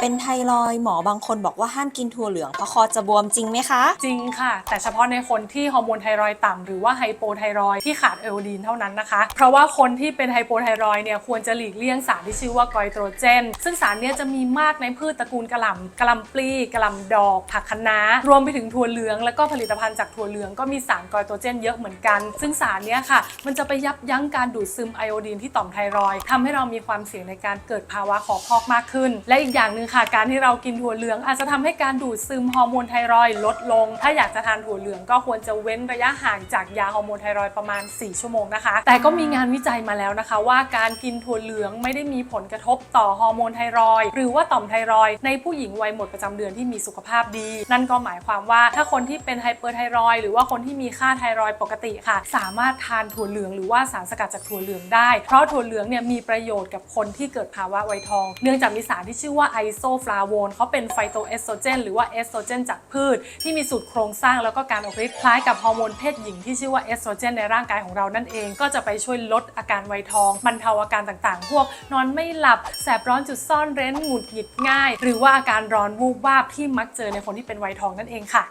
เป็นไทรอยด์หมอบางคนบอกว่าห้ามกินถั่วเหลืองเพราะคอจะบวมจริงไหมคะ จริงค่ะ แต่เฉพาะในคนที่ฮอร์โมนไทรอยต่ำหรือว่าไฮโปไทรอยที่ขาดเอโอดีนเท่านั้นนะคะ เพราะว่าคนที่เป็นไฮโปไทรอยเนี่ยควรจะหลีกเลี่ยงสารที่ชื่อว่าไกอยโตรเจน ซึ่งสารเนี้จะมีมากในพืชตระกูลกระหล่ำกระหล่ำปลีกระหล่ำดอก ผักคะน้ารวมไปถึงถั่วเหลือง แล้วก็ผลิตภัณฑ์จากถั่วเหลืองก็มีสารไกอยโตรเจนเยอะเหมือนกัน ซึ่งสารเนี้ยค่ะ มันจะไปยับยั้งการดูดซึมไอโอดีนที่ต่อมไทรอยด์ทำให้เรามีความเสี่ยงในการเกิดภาวะขอพอกมากขึ้น และอีกอย่างหนึ่งค่ะ การที่เรากินถั่วเหลือง อาจจะทำให้การดูดซึมฮอร์โมนไทรอยลดลง ถ้าอยากจะทานถั่วเหลืองก็ควรจะเว้นระยะห่างจากยาฮอร์โมนไทรอยประมาณ 4 ชั่วโมงนะคะ แต่ก็มีงานวิจัยมาแล้วนะคะ ว่าการกินถั่วเหลืองไม่ได้มีผลกระทบต่อฮอร์โมนไทรอยหรือว่าต่อมไทรอยในผู้หญิงวัยหมดประจำเดือนที่มีสุขภาพดี นั่นก็หมายความว่าถ้าคนที่เป็นไฮเปอร์ไทรอยหรือว่าคนที่มีค่าไทรอยปกติค่ะ สามารถทานถั่วเหลืองหรือว่าสารสกัดจากถั่วเหลืองได้ เพราะถั่วเหลืองเนี่ยมีประโยชน์กับคนที่เกิดภาวะไวทอง เนื่องจากมีสารที่ชื่อว่าไอโซฟลาโวนเขาเป็นไฟโตเอสโตรเจนหรือว่าเอสโตรเจนจากพืช ที่มีสูตรโครงสร้างแล้วก็การออกฤทธิ์คล้ายกับฮอร์โมนเพศหญิงที่ชื่อว่าเอสโตรเจนในร่างกายของเรานั่นเอง ก็จะไปช่วยลดอาการไวยทองบรรเทาอาการต่างๆ พวกนอนไม่หลับแสบร้อนจุดซ่อนเร้นหงุดหงิดง่าย หรือว่าอาการร้อนวูบวาบที่มักเจอในคนที่เป็นไวยทองนั่นเองค่ะ